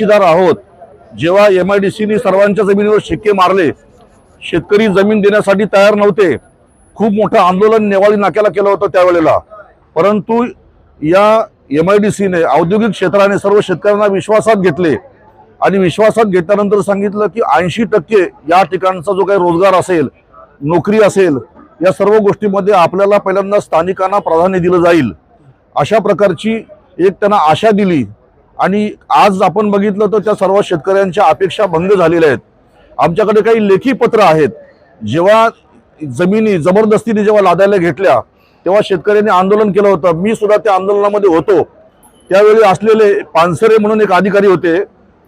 साक्षीदार आहोत. जेव्हा एम आय डी सीने सर्वांच्या जमिनीवर शिक्के मारले शेतकरी जमीन देण्यासाठी तयार नव्हते. खूप मोठं आंदोलन नेवाळी नाक्याला केलं होतं त्यावेळेला. परंतु या एम आय डी सीने औद्योगिक क्षेत्राने सर्व शेतकऱ्यांना विश्वासात घेतले. आणि विश्वासात घेतल्यानंतर सांगितलं की ऐंशी टक्के या ठिकाणचा जो काही रोजगार असेल नोकरी असेल या सर्व गोष्टीमध्ये आपल्याला पहिल्यांदा स्थानिकांना प्राधान्य दिलं जाईल. अशा प्रकारची एक त्यांना आशा दिली. आणि आज आपण बघितलं तर त्या सर्व शेतकऱ्यांच्या अपेक्षा भंग झालेल्या आहेत. आमच्याकडे काही लेखी पत्र आहेत. जेव्हा जमिनी जबरदस्तीने जेव्हा लादायला घेतल्या तेव्हा शेतकऱ्यांनी आंदोलन केलं होतं. मी सुद्धा त्या आंदोलनामध्ये होतो. त्यावेळी असलेले पानसरे म्हणून एक अधिकारी होते.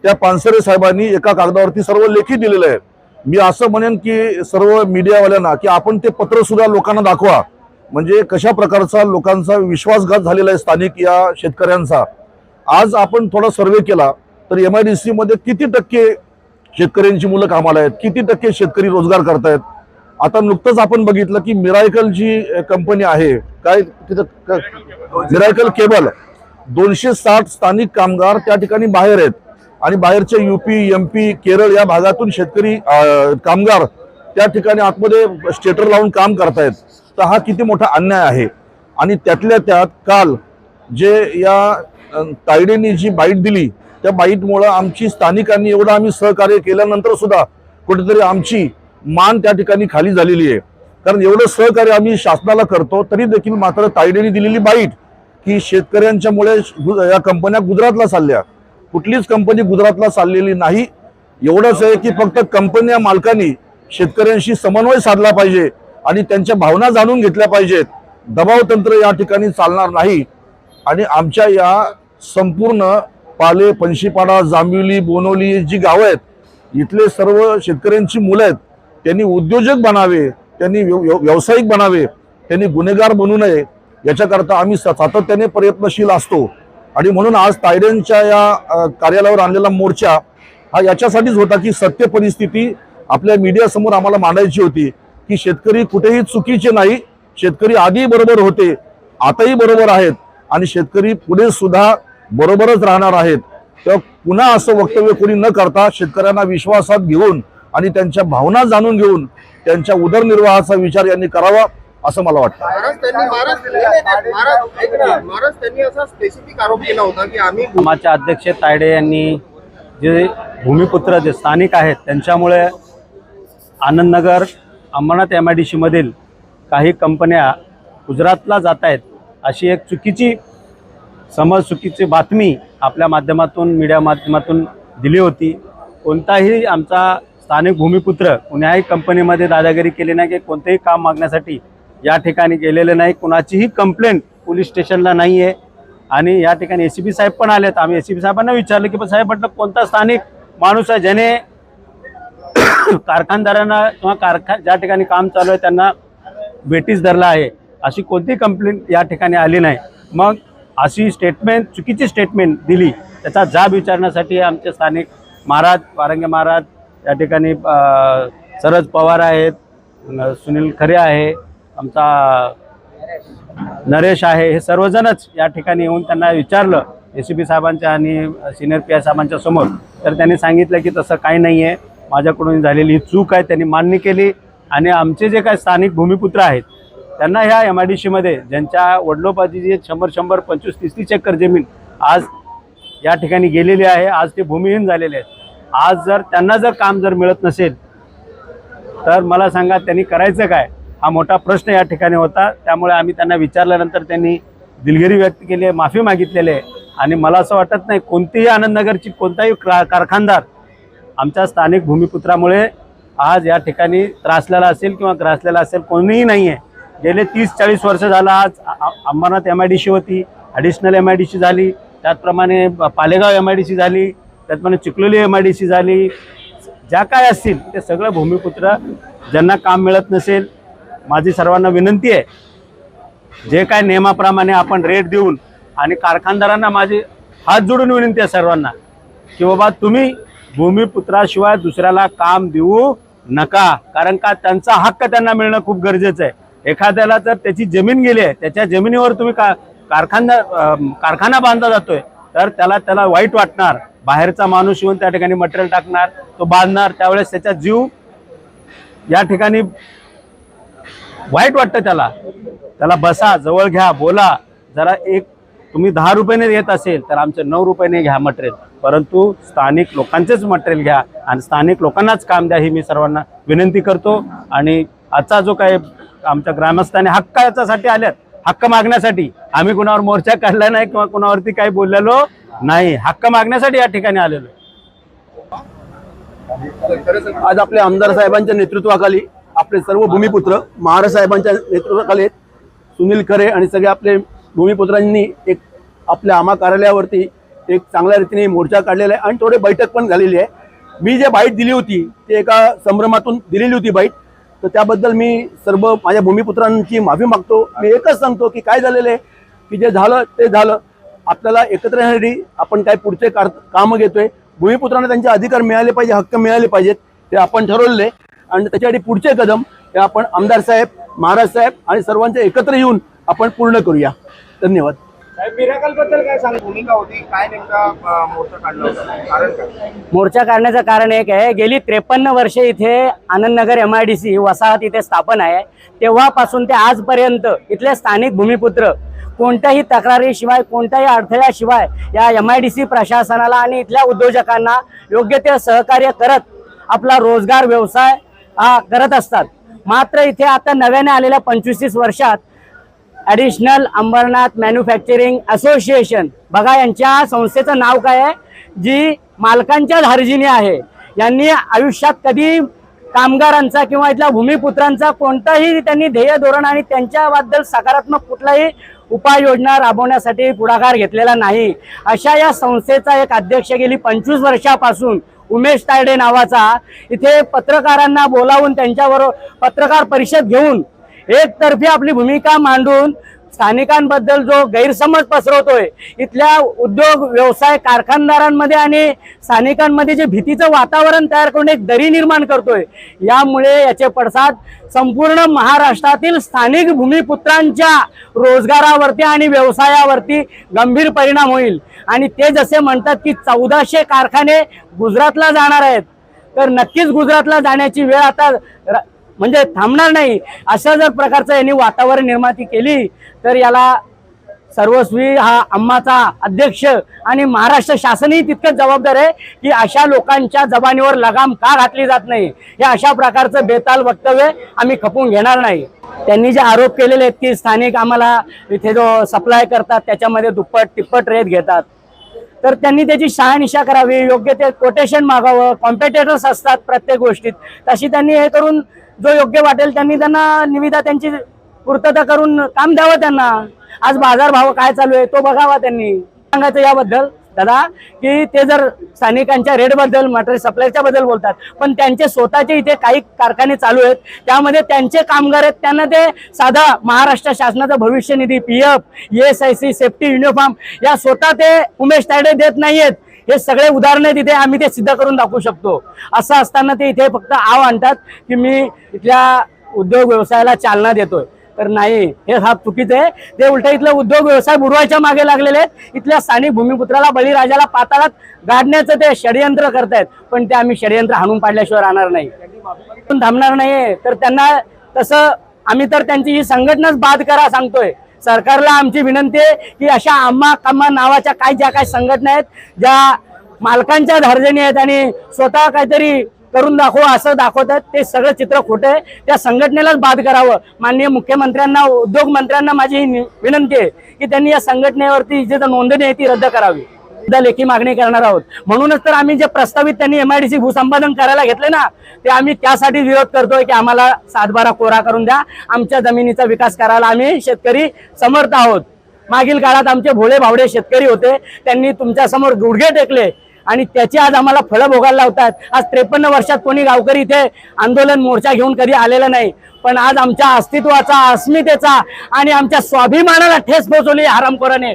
त्या पानसरे साहेबांनी एका कागदावरती सर्व लेखी दिलेलं आहे मी असं म्हणेन की सर्व मीडियावाल्यांना की आपण ते पत्र सुद्धा लोकांना दाखवा. म्हणजे कशा प्रकारचा लोकांचा विश्वासघात झालेला आहे स्थानिक या शेतकऱ्यांचा. आज आपण थोडा सर्वे केला तर एम आय डी सी मध्ये किती टक्के शेतकऱ्यांची मुलं कामाला आहेत? किती टक्के शेतकरी रोजगार करतायत? आता नुकतंच आपण बघितलं की मिरायकल जी कंपनी आहे काय तिथं मिरायकल केबल दोनशे साठ स्थानिक कामगार त्या ठिकाणी बाहेर आहेत. आणि बाहेरच्या युपी एम पी केरळ या भागातून शेतकरी कामगार त्या ठिकाणी आतमध्ये स्टेटर लावून काम करतायत. तर हा किती मोठा अन्याय आहे? आणि त्यातल्या त्यात काल जे या तायडेंनी जी बाईट दिली त्या बाईटमुळं आमची स्थानिकांनी एवढं आम्ही सहकार्य केल्यानंतर सुद्धा कुठेतरी आमची मान त्या ठिकाणी खाली झालेली आहे. कारण एवढं सहकार्य आम्ही शासनाला करतो तरी देखील मात्र तायडेंनी दिलेली बाईट की शेतकऱ्यांच्यामुळे या कंपन्या गुजरातला चालल्या. कुठलीच कंपनी गुजरातला चाललेली नाही. एवढंच आहे की फक्त कंपन्या मालकांनी शेतकऱ्यांशी समन्वय साधला पाहिजे आणि त्यांच्या भावना जाणून घेतल्या पाहिजेत. दबाव तंत्र या ठिकाणी चालणार नाही. आणि आमच्या या संपूर्ण पाले पंशीपाडा जांबिवली बोनवली जी गावं आहेत इथले सर्व शेतकऱ्यांची मुलं आहेत त्यांनी उद्योजक बनावे त्यांनी व्यावसायिक बनावे त्यांनी गुन्हेगार बनू नये याच्याकरता आम्ही स- सातत्याने प्रयत्नशील असतो. आणि म्हणून आज तायडेंच्या या कार्यालयावर आणलेला मोर्चा हा याच्यासाठीच होता की सत्य परिस्थिती आपल्या मीडियासमोर आम्हाला मांडायची होती की शेतकरी कुठेही चुकीचे नाही शेतकरी आधी बरोबर होते आताही बरोबर आहेत आणि शेतकरी पुढे सुद्धा बरोबरच राहणार आहेत. तेव्हा पुन्हा असं वक्तव्य कोणी न करता शेतकऱ्यांना विश्वासात घेऊन आणि त्यांच्या भावना जाणून घेऊन त्यांच्या उदरनिर्वाहाचा विचार यांनी करावा असं मला वाटतं. महाराज त्यांनी महाराज नाही, नाही, नाही, महाराज ऐक ना, महाराज त्यांनी असा स्पेसिफिक आरोप केला होता की आम्ही आमाचे अध्यक्ष तायडे यांनी जे भूमिपुत्र जे स्थानिक आहेत त्यांच्यामुळे Anandnagar Ambernath M I D सीमधील काही कंपन्या गुजरातला जात आहेत अशी एक चुकीची समज चुकीची बातमी आपल्या माध्यमातून मीडिया माध्यमातून दिली होती. कोणताही आमचा स्थानिक भूमिपुत्र कुण्याही कंपनीमध्ये दादागिरी केली नाही की कोणतेही काम मागण्यासाठी या ठिकाणी गेलेले नाही. कुणाचीही कंप्लेंट पोलीस स्टेशनला नाही आहे आणि या ठिकाणी ए सी पी साहेब पण आले तर आम्ही ए सी पी साहेबांना विचारलं की "पण साहेब म्हटलं कोणता स्थानिक माणूस आहे ज्याने कारखानदारांना किंवा कारखा ज्या ठिकाणी काम चालू आहे त्यांना बेटीस धरला आहे? अशी कोणतीही कंप्लेंट या ठिकाणी आली नाही. मग अशी स्टेटमेंट चुकीची स्टेटमेंट दिली त्याचा जाब विचारण्यासाठी आमचे स्थानिक महाराज वारंगे महाराज या ठिकाणी सरज पवार आहेत सुनील खरे आहे आमचा नरेश आहे हे सर्वजणच या ठिकाणी येऊन त्यांना विचारलं ए सी पी साहेबांच्या आणि सिनियर पी आय साहेबांच्या समोर. तर त्यांनी सांगितलं की तसं काही नाही आहे माझ्याकडून झालेली ही चूक आहे त्यांनी मान्य केली. आणि आमचे जे काही स्थानिक भूमिपुत्र आहेत त्यांना ह्या एम आय डी सीमध्ये ज्यांच्या वडलोपाची शंभर शंभर पंचवीस तीस तीस एकर जमीन आज या ठिकाणी गेलेली आहे आज ते भूमिहीन झालेले आहेत. आज जर त्यांना जर काम जर मिळत नसेल तर मला सांगा त्यांनी करायचं काय? हा मोठा प्रश्न या ठिकाणी होता. त्यामुळे आम्ही त्यांना विचारल्यानंतर त्यांनी दिलगिरी व्यक्त केली आहे माफी मागितलेली आहे. आणि मला असं वाटत नाही कोणतीही आनंदनगरची कोणताही कारखानदार आमच्या स्थानिक भूमिपुत्रामुळे आज या ठिकाणी त्रासलेला असेल किंवा ग्रासलेला असेल कोणीही नाही आहे गेले तीस चाळीस वर्ष झाला आज Ambernath M I D C होती additional M I D C झाली त्याचप्रमाणे Palegaon M I D C झाली त्याचप्रमाणे Chikhloli M I D C झाली. ज्या काय असतील ते सगळं भूमिपुत्र ज्यांना काम मिळत नसेल माझी सर्वांना विनंती आहे जे काय नियमाप्रमाणे आपण रेट देऊन आणि कारखानदारांना माझी हात जोडून विनंती आहे सर्वांना की बाबा तुम्ही भूमिपुत्राशिवाय दुसऱ्याला काम देऊ नका. कारण का? त्यांचा हक्क त्यांना मिळणं खूप गरजेचं आहे. एखाद्याला जर त्याची जमीन गेली आहे त्याच्या जमिनीवर तुम्ही का कारखाना कारखाना बांधला जातोय तर त्याला त्याला वाईट वाटणार. बाहेरचा माणूस येऊन त्या ठिकाणी मटेरियल टाकणार तो बांधणार त्यावेळेस त्याचा जीव या ठिकाणी वाईट वाटतं त्याला. त्याला बसा जवळ घ्या बोला. जरा एक तुम्ही दहा रुपयाने येत असेल तर आमचे नऊ रुपयाने घ्या मटेरियल परंतु स्थानिक लोकांचेच मटेरियल घ्या आणि स्थानिक लोकांनाच काम द्या ही मी सर्वांना विनंती करतो. आणि आजचा जो काही आमच्या ग्रामस्थाने हक्क याच्यासाठी आल्यात. हक्क मागण्यासाठी. आम्ही कुणावर मोर्चा काढला नाही किंवा कुणावरती काही बोललेलो नाही. हक्क मागण्यासाठी या ठिकाणी आलेलो आज आपल्या आमदार साहेबांच्या नेतृत्वाखाली आपले सर्व भूमिपुत्र महाराज साहेबांच्या नेतृत्वाखाली सुनील खरे आणि सगळे आपले भूमिपुत्रांनी एक आपल्या आमा कार्यालयावरती एक चांगल्या रीतीने मोर्चा काढलेला आहे आणि थोडे बैठक पण झालेली आहे. मी जे बाईट दिली होती ते एका संभ्रमातून दिलेली होती बाईट. तर त्याबद्दल मी सर्व माझ्या भूमिपुत्रांची माफी मागतो. मी एकच सांगतो की काय झालेलं आहे की जे झालं ते झालं. आपल्याला एकत्र येण्यासाठी आपण काय पुढचे कार कामं घेतोय. भूमिपुत्रांना त्यांचे अधिकार मिळाले पाहिजे हक्क मिळाले पाहिजेत ते आपण ठरवलेले आणि त्याच्यासाठी पुढचे कदम हे आपण आमदार साहेब महाराज साहेब आणि सर्वांचे एकत्र येऊन आपण पूर्ण करूया. धन्यवाद. भूमिका होती काय नेमका मोर्चा काढला होता? कारण काय? मोर्चा काढण्याचं कारण एक आहे गेली त्रेपन्न वर्षे इथे Anandnagar M I D C वसाहत इथे स्थापन आहे. तेव्हापासून ते आजपर्यंत इथले स्थानिक भूमिपुत्र कोणत्याही तक्रारीशिवाय कोणत्याही अडथळ्याशिवाय या एम आय डी सी प्रशासनाला आणि इथल्या उद्योजकांना योग्य ते सहकार्य करत आपला रोजगार व्यवसाय हा करत असतात. मात्र इथे आता नव्याने आलेल्या पंचवीस वर्षात ॲडिशनल अंबरनाथ मॅन्युफॅक्चरिंग असोसिएशन बघा यांच्या संस्थेचं नाव काय आहे? जी मालकांच्या धार्जिनी आहे. यांनी आयुष्यात कधी कामगारांचा किंवा इथल्या भूमिपुत्रांचा कोणताही त्यांनी ध्येय धोरण आणि त्यांच्याबद्दल सकारात्मक कुठलाही उपाययोजना राबवण्यासाठी पुढाकार घेतलेला नाही. अशा या संस्थेचा एक अध्यक्ष गेली पंचवीस वर्षापासून उमेश तायडे नावाचा. इथे पत्रकारांना बोलावून त्यांच्याबरोबर पत्रकार परिषद घेऊन एकतर्फी आपली भूमिका मांडून स्थानिकांबद्दल जो गैरसमज पसरवतोय इथल्या उद्योग व्यवसाय कारखानदारांमध्ये आणि स्थानिकांमध्ये जे भीतीचं वातावरण तयार करून एक दरी निर्माण करतोय यामुळे याचे पडसाद संपूर्ण महाराष्ट्रातील स्थानिक भूमिपुत्रांच्या रोजगारावरती आणि व्यवसायावरती गंभीर परिणाम होईल. आणि ते जसे म्हणतात की चौदाशे कारखाने गुजरातला जाणार आहेत तर नक्कीच गुजरातला जाण्याची वेळ आता र- म्हणजे थांबणार नाही. अशा जर प्रकारचं यांनी वातावरण निर्माती केली तर याला सर्वस्वी हा अम्माचा अध्यक्ष आणि महाराष्ट्र शासनही तितकंच जबाबदार आहे की अशा लोकांच्या जबानीवर लगाम का घातली जात नाही? हे अशा प्रकारचं बेताल वक्तव्य आम्ही खपून घेणार नाही. त्यांनी जे आरोप केलेले आहेत की स्थानिक आम्हाला इथे जो सप्लाय करतात त्याच्यामध्ये दुप्पट तिप्पट रेट घेतात. तर त्यांनी त्याची शहानिशा करावी योग्य ते कोटेशन मागावं कॉम्पिटेटर्स असतात प्रत्येक गोष्टीत. तशी त्यांनी हे करून जो योग्य वाटेल त्यांनी त्यांना निविदा त्यांची पूर्तता करून काम द्यावं त्यांना. आज बाजार भाव काय चालू आहे तो बघावा त्यांनी. सांगायचं याबद्दल. दादा की ते जर स्थानिकांच्या रेटबद्दल मटेरियल सप्लायच्या बद्दल बोलतात पण त्यांचे स्वतःचे इथे काही कारखाने चालू आहेत त्यामध्ये त्यांचे कामगार आहेत त्यांना ते साधा महाराष्ट्र शासनाचा भविष्य निधी P F S I C safety uniform या स्वतः ते उमेश तायडे देत नाहीयेत. हे सगळे उदाहरणं तिथे आम्ही ते सिद्ध करून दाखवू शकतो. असं असताना ते इथे फक्त आव आणतात की मी इथल्या उद्योग व्यवसायाला चालना देतोय. तर नाही हे हा चुकीचं आहे. ते उलट इथला उद्योग व्यवसाय बुडवायच्या मागे लागलेले आहेत. इथल्या स्थानिक भूमिपुत्राला बळीराजाला पाताळात गाडण्याचं ते षडयंत्र करतायत. पण ते आम्ही षडयंत्र हाणून पाडल्याशिवाय राहणार नाही. पण थांबणार नाहीये. तर त्यांना तसं आम्ही तर त्यांची ही संघटनाच बाद करा सांगतोय. सरकारला आमची विनंती आहे की अशा आम्हा कामा नावाच्या काही ज्या काही संघटना आहेत ज्या मालकांच्या धार्जनी आहेत आणि स्वतः काहीतरी करून दाखवा असं दाखवतात. ते सगळं चित्र खोटं आहे. त्या संघटनेलाच बाद करावं. माननीय मुख्यमंत्र्यांना उद्योग मंत्र्यांना माझी ही नि- विनंती आहे की त्यांनी या संघटनेवरती जी नोंदणी आहे ती रद्द करावी. सुद्धा लेखी मागणी करणार आहोत. म्हणूनच तर आम्ही जे प्रस्तावित त्यांनी एमआयडीसी भूसंपादन करायला घेतले ना ते आम्ही त्यासाठी विरोध करतोय की आम्हाला सातबारा कोरा करून द्या. आमच्या जमिनीचा विकास करायला आम्ही शेतकरी समर्थ आहोत. मागील काळात आमचे भोळे भावडे शेतकरी होते. त्यांनी तुमच्यासमोर गुडघे टेकले. आणि त्याची आज आम्हाला फळं भोगायला लावतात. आज त्रेपन्न वर्षात कोणी गावकरी इथे आंदोलन मोर्चा घेऊन कधी आलेला नाही. पण आज आमच्या अस्तित्वाचा अस्मितेचा आणि आमच्या स्वाभिमानाला ठेस पोहोचवली हरामखोराने.